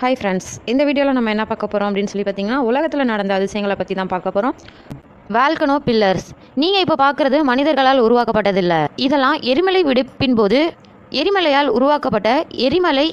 Hi friends இந்த வீடியோவில் நம்ம என்ன பார்க்க போகிறோம் அப்படின்னு சொல்லி பார்த்தீங்கன்னா உலகத்தில் நடந்த அதிசயங்களை பற்றி தான் பார்க்க போகிறோம் வால்கனோ பில்லர்ஸ் நீங்கள் இப்போ பார்க்குறது மனிதர்களால் உருவாக்கப்பட்டதில்லை. இதெல்லாம் எரிமலை வெடிப்பின் போது எரிமலையால் உருவாக்கப்பட்ட எரிமலை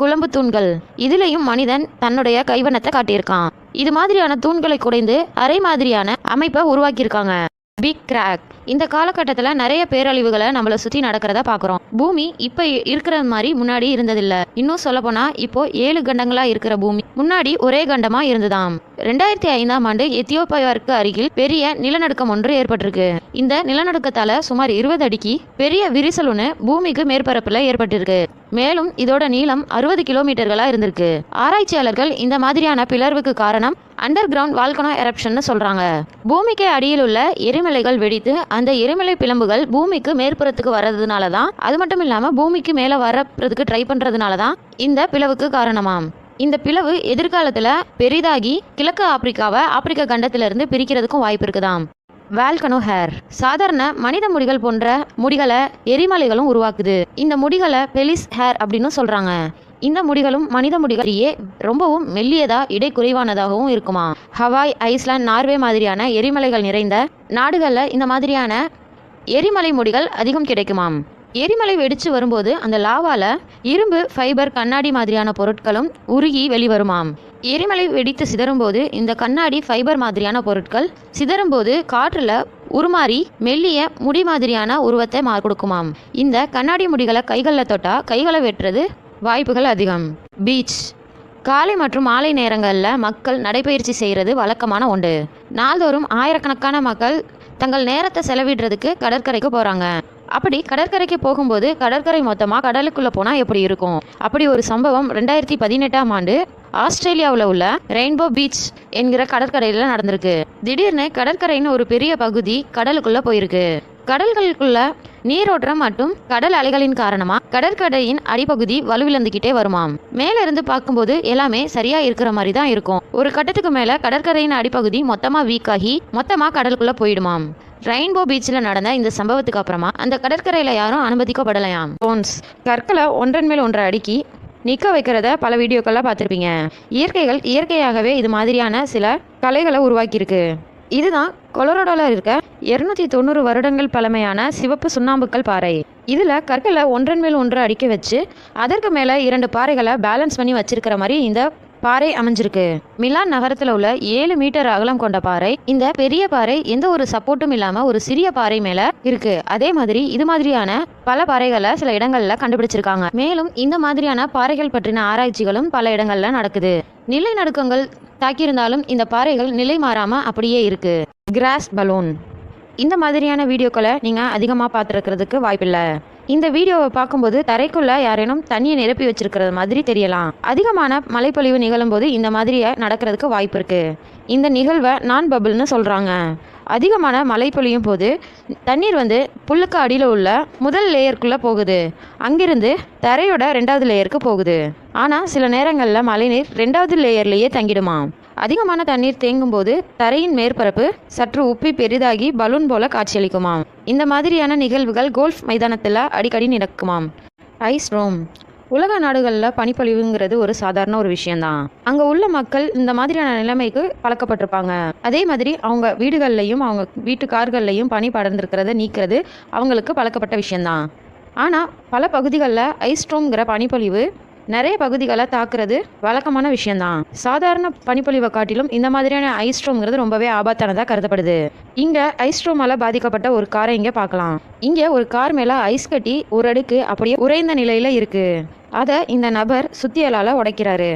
குழம்பு தூண்கள். இதுலேயும் மனிதன் தன்னுடைய கைவண்ணத்தை காட்டியிருக்கான். இது மாதிரியான தூண்களை குடைந்து அரை மாதிரியான அமைப்பை உருவாக்கியிருக்காங்க. பிக் கிராக் இந்த காலகட்டத்தில் நிறைய பேரழிவுகளை நம்மளை சுற்றி நடக்கிறத பார்க்குறோம். பூமி இப்போ இருக்கிற மாதிரி முன்னாடி இருந்ததில்லை. இன்னும் சொல்லப்போனால் இப்போ ஏழு கண்டங்களாக இருக்கிற பூமி. முன்னாடி ஒரே கண்டமாக இருந்ததாம். ரெண்டாயிரத்தி ஐந்தாம் ஆண்டு எத்தியோப்பியாவிற்கு அருகில் பெரிய நிலநடுக்கம் ஒன்று ஏற்பட்டிருக்கு. இந்த நிலநடுக்கத்தால சுமார் இருபது அடிக்கு பெரிய விரிசல் ஒன்று பூமிக்கு மேற்பரப்புல ஏற்பட்டிருக்கு. மேலும் இதோட நீளம் அறுபது கிலோமீட்டர்களா இருந்திருக்கு. ஆராய்ச்சியாளர்கள் இந்த மாதிரியான பிளர்வுக்கு காரணம் அண்டர் கிரவுண்ட் வால்கனோ எரப்ஷன் சொல்றாங்க. பூமிக்கு அடியில் உள்ள எரிமலைகள் வெடித்து அந்த எரிமலை பிளம்புகள் பூமிக்கு மேற்புறத்துக்கு வர்றதுனால தான் அது மட்டும் இல்லாம பூமிக்கு மேல வர்றதுக்கு ட்ரை பண்றதுனால தான் இந்த பிளவுக்கு காரணமாம். இந்த பிளவு எதிர்காலத்தில் பெரிதாகி கிழக்கு ஆப்பிரிக்காவை ஆப்பிரிக்க கண்டத்திலிருந்து பிரிக்கிறதுக்கும் வாய்ப்பு இருக்குதாம். Volcano hair. சாதாரண மனித முடிகள் போன்ற முடிகளை எரிமலைகளும் உருவாக்குது. இந்த முடிகளை பெலிஸ் ஹேர் அப்படின்னு சொல்றாங்க. இந்த முடிகளும் மனித முடிகளையே ரொம்பவும் மெல்லியதா இடை குறைவானதாகவும் இருக்குமா. ஹவாய் ஐஸ்லாந்து நார்வே மாதிரியான எரிமலைகள் நிறைந்த நாடுகளில் இந்த மாதிரியான எரிமலை முடிகள் அதிகம் கிடைக்குமாம். எரிமலை வெடிச்சு வரும்போது அந்த லாவால இரும்பு ஃபைபர் கண்ணாடி மாதிரியான பொருட்களும் உருகி வெளிவருமாம். எரிமலை வெடித்து சிதறும்போது இந்த கண்ணாடி ஃபைபர் மாதிரியான பொருட்கள் சிதறும்போது காற்றுல உருமாறி மெல்லிய முடி மாதிரியான உருவத்தை மா கொடுக்குமாம் இந்த கண்ணாடி முடிகளை கைகளில் தொட்டா கைகளை வெட்டுறது வாய்ப்புகள் அதிகம். பீச். காலை மற்றும் மாலை நேரங்களில் மக்கள் நடைபயிற்சி செய்கிறது வழக்கமான ஒன்று. நாள்தோறும் ஆயிரக்கணக்கான மக்கள் தங்கள் நேரத்தை செலவிடுறதுக்கு கடற்கரைக்கு போகிறாங்க அப்படி கடற்கரைக்கு போகும்போது கடற்கரை மொத்தமாக கடலுக்குள்ளே போனால் எப்படி இருக்கும்? அப்படி ஒரு சம்பவம் ரெண்டாயிரத்தி பதினெட்டாம் ஆண்டு ஆஸ்திரேலியாவில் உள்ள ரெயின்போ பீச் என்கிற கடற்கரையில் நடந்திருக்கு. திடீர்னு கடற்கரைன்னு ஒரு பெரிய பகுதி கடலுக்குள்ளே போயிருக்கு. கடல்களுக்குள்ள நீரோட்டம் மற்றும் கடல் அலைகளின் காரணமா கடற்கரையின் அடிப்பகுதி வலுவிழந்துகிட்டே வருமாம். மேல இருந்து பார்க்கும்போது எல்லாமே சரியா இருக்கிற மாதிரி தான் இருக்கும். ஒரு கட்டத்துக்கு மேல கடற்கரையின் அடிப்பகுதி மொத்தமா வீக் ஆகி மொத்தமா கடலுக்குள்ள போயிடுமாம். ரெயின்போ பீச்சில் நடந்த இந்த சம்பவத்துக்கு அப்புறமா அந்த கடற்கரையில் யாரும் அனுமதிக்கப்படலையாம். போன்ஸ் கற்களை ஒன்றன் மேல் ஒன்றை அடுக்கி நிற்க வைக்கிறத பல வீடியோக்கள்லாம் பார்த்துருப்பீங்க. இயற்கைகள் இயற்கையாகவே இது மாதிரியான சில கலைகளை உருவாக்கியிருக்கு. இதுதான் கொலராடோவில் இருக்க இருநூத்தி தொண்ணூறு வருடங்கள் பழமையான சிவப்பு சுண்ணாம்புக்கல் பாறை. இதில் கற்களை ஒன்றன் மேல் ஒன்று அடுக்கி வச்சு அதற்கு மேலே இரண்டு பாறைகளை பேலன்ஸ் பண்ணி வச்சிருக்கிற மாதிரி இந்த பாறை அமைஞ்சிருக்கு. மிலான் நகரத்தில் உள்ள ஏழு மீட்டர் அகலம் கொண்ட பாறை. இந்த பெரிய பாறை எந்த ஒரு சப்போர்ட்டும் இல்லாமல் ஒரு சிறிய பாறை மேலே இருக்கு. அதே மாதிரி இது மாதிரியான பல பாறைகளை சில இடங்கள்ல கண்டுபிடிச்சிருக்காங்க. மேலும் இந்த மாதிரியான பாறைகள் பற்றின ஆராய்ச்சிகளும் பல இடங்கள்ல நடக்குது. நிலநடுக்கங்கள் தாக்கியிருந்தாலும் இந்த பாறைகள் நிலை மாறாமல் அப்படியே இருக்கு. கிராஸ் பலூன் இந்த மாதிரியான வீடியோக்களை நீங்கள் அதிகமாக பார்த்துருக்கிறதுக்கு வாய்ப்பில்லை. இந்த வீடியோவை பார்க்கும்போது தரைக்குள்ள யாரேனும் தண்ணியை நிரப்பி வச்சிருக்கிறது மாதிரி தெரியலாம். அதிகமான மழைப்பொழிவு நிகழும்போது இந்த மாதிரியை நடக்கிறதுக்கு வாய்ப்பு இருக்கு. இந்த நிகழ்வை நான் பபிள்னு சொல்கிறாங்க அதிகமான மழை பொழியும் போது தண்ணீர் வந்து புல்லுக்கு அடியில் உள்ள முதல் லேயருக்குள்ளே போகுது. அங்கிருந்து தரையோட ரெண்டாவது லேயருக்கு போகுது. ஆனால் சில நேரங்களில் மழைநீர் ரெண்டாவது லேயர்லேயே தங்கிடுமா? அதிகமான தண்ணீர் தேங்கும் போது தரையின் மேற்பரப்பு சற்று உப்பி பெரிதாகி பலூன் போல காட்சியளிக்குமாம் இந்த மாதிரியான நிகழ்வுகள் கோல்ஃப் மைதானத்தில் அடிக்கடி நடக்குமாம் ஐஸ் ரோம். உலக நாடுகளில் பனிப்பொழிவுங்கிறது ஒரு சாதாரண ஒரு விஷயம்தான். அங்கே உள்ள மக்கள் இந்த மாதிரியான நிலைமைக்கு பழக்கப்பட்டிருப்பாங்க. அதே மாதிரி அவங்க வீடுகள்லையும் அவங்க வீட்டு கார்கள்லையும் பனி படர்ந்திருக்கிறத நீக்கிறது அவங்களுக்கு பழக்கப்பட்ட விஷயம்தான். ஆனால் பல பகுதிகளில் ஐஸ்ட்ரோம்ங்கிற பனிப்பொழிவு நிறைய பகுதிகளை தாக்குறது வழக்கமான விஷயம்தான். சாதாரண பனிப்பொழிவை காட்டிலும் இந்த மாதிரியான ஐஸ்ட்ரோம்ங்கிறது ரொம்பவே ஆபத்தானதாக கருதப்படுது. இங்கே ஐஸ்ட்ரோமால பாதிக்கப்பட்ட ஒரு காரை இங்கே பார்க்கலாம். இங்கே ஒரு கார் மேலே ஐஸ் கட்டி ஒரு அடுக்கு அப்படியே உறைந்த நிலையில் இருக்கு. அதை இந்த நபர் சுத்தியலால் உடைக்கிறாரு.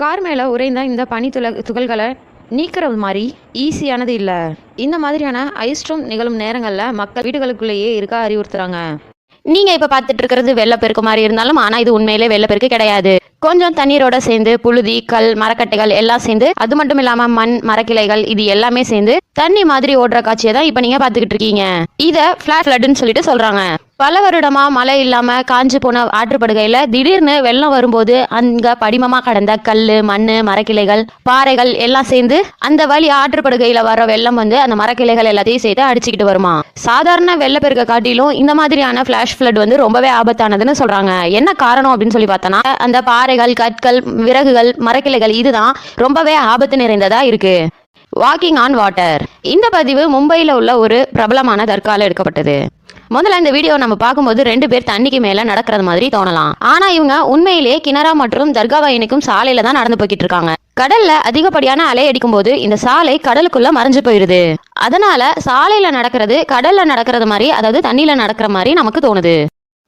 கார் மேலே உறைந்த இந்த பனி துள துகள்களை நீக்கிறது மாதிரி ஈஸியானது இல்லை. இந்த மாதிரியான ஐஸ்ட்ரோம் நிகழும் நேரங்களில் மக்கள் வீடுகளுக்குள்ளேயே இருக்க அறிவுறுத்துறாங்க. நீங்க இப்ப பார்த்துட்டு இருக்கிறது வெள்ளப்பெருக்கு மாதிரி இருந்தாலும் ஆனா இது உண்மையிலே வெள்ளப்பெருக்கு கிடையாது. கொஞ்சம் தண்ணீரோட சேர்ந்து புழுதி கல் மரக்கட்டைகள் எல்லாம் சேர்ந்து அது மட்டும் இல்லாம மண் மரக்கிளைகள் இது எல்லாமே சேர்ந்து தண்ணி மாதிரி ஓடுற காட்சியை தான் இப்ப நீங்க பாத்துக்கிட்டு இருக்கீங்க. இதை ஃபிளாட் ஃபிளட்னு சொல்லிட்டு சொல்றாங்க. பல வருடமா மழை இல்லாம காஞ்சு போன ஆற்றுப்படுகையில திடீர்னு வெள்ளம் வரும்போது அங்க படிமமா கடந்த கல் மண் மரக்கிளைகள் பாறைகள் எல்லாம் சேர்ந்து அந்த வழி ஆற்றுப்படுகையில வர வெள்ளம் வந்து அந்த மரக்கிளைகள் எல்லாத்தையும் சேர்த்து அடிச்சுக்கிட்டு வருமா? சாதாரண வெள்ளப்பெருக்க காட்டிலும் இந்த மாதிரியான ஃப்ளாஷ் ஃப்ளட் வந்து ரொம்பவே ஆபத்தானதுன்னு சொல்றாங்க. என்ன காரணம் அப்படின்னு சொல்லி பார்த்தோன்னா அந்த பாறைகள் கற்கள் விறகுகள் மரக்கிளைகள் இதுதான் ரொம்பவே ஆபத்து நிறைந்ததா இருக்கு. வாக்கிங் ஆன் வாட்டர் இந்த பதிவு மும்பையில் உள்ள ஒரு பிரபலமான தற்கால எடுக்கப்பட்டது. முதல்ல இந்த வீடியோ நம்ம பார்க்கும்போது ரெண்டு பேர் தண்ணிக்கு மேல நடக்கிறது மாதிரி தோணலாம். ஆனா இவங்க உண்மையிலேயே கிணறா மற்றும் தர்காவா இணைக்கும் சாலையில தான் நடந்து போய்கிட்டு இருக்காங்க. கடல்ல அதிகப்படியான அலை அடிக்கும் போது இந்த சாலை கடலுக்குள்ள மறைஞ்சு போயிருது. அதனால சாலையில நடக்கிறது கடல்ல நடக்கிறது மாதிரி அதாவது தண்ணியில நடக்கிற மாதிரி நமக்கு தோணுது.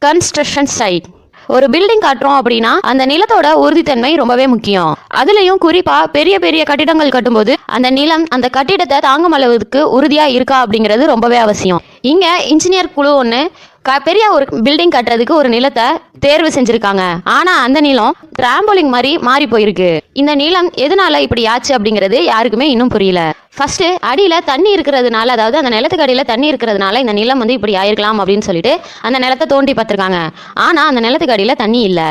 கன்ஸ்ட்ரக்ஷன் சைட் ஒரு பில்டிங் கட்டுறோம் அப்படின்னா அந்த நிலத்தோட உறுதித்தன்மை ரொம்பவே முக்கியம். அதுலயும் குறிப்பா பெரிய பெரிய கட்டிடங்கள் கட்டும்போது அந்த நிலம் அந்த கட்டிடத்தை தாங்கும் அளவுக்கு உறுதியா இருக்கா அப்படிங்கிறது ரொம்பவே அவசியம். இங்க இன்ஜினியர் குழு ஒன்று பெரிய ஒரு பில்டிங் கட்டுறதுக்கு ஒரு நிலத்தை தேர்வு செஞ்சிருக்காங்க. ஆனா அந்த நிலம் டிராம்போலிங் மாதிரி மாறி போயிருக்கு. இந்த நிலம் எதனால இப்படி ஆச்சு அப்படிங்கிறது யாருக்குமே இன்னும் புரியல. ஃபர்ஸ்ட் அடியில தண்ணி இருக்கிறதுனால அதாவது அந்த நிலத்துக்கு அடியில தண்ணி இருக்கிறதுனால இந்த நிலம் வந்து இப்படி ஆயிருக்கலாம் அப்படின்னு சொல்லிட்டு அந்த நிலத்தை தோண்டி பார்த்திருக்காங்க. ஆனா அந்த நிலத்துக்கு அடியில தண்ணி இல்லை.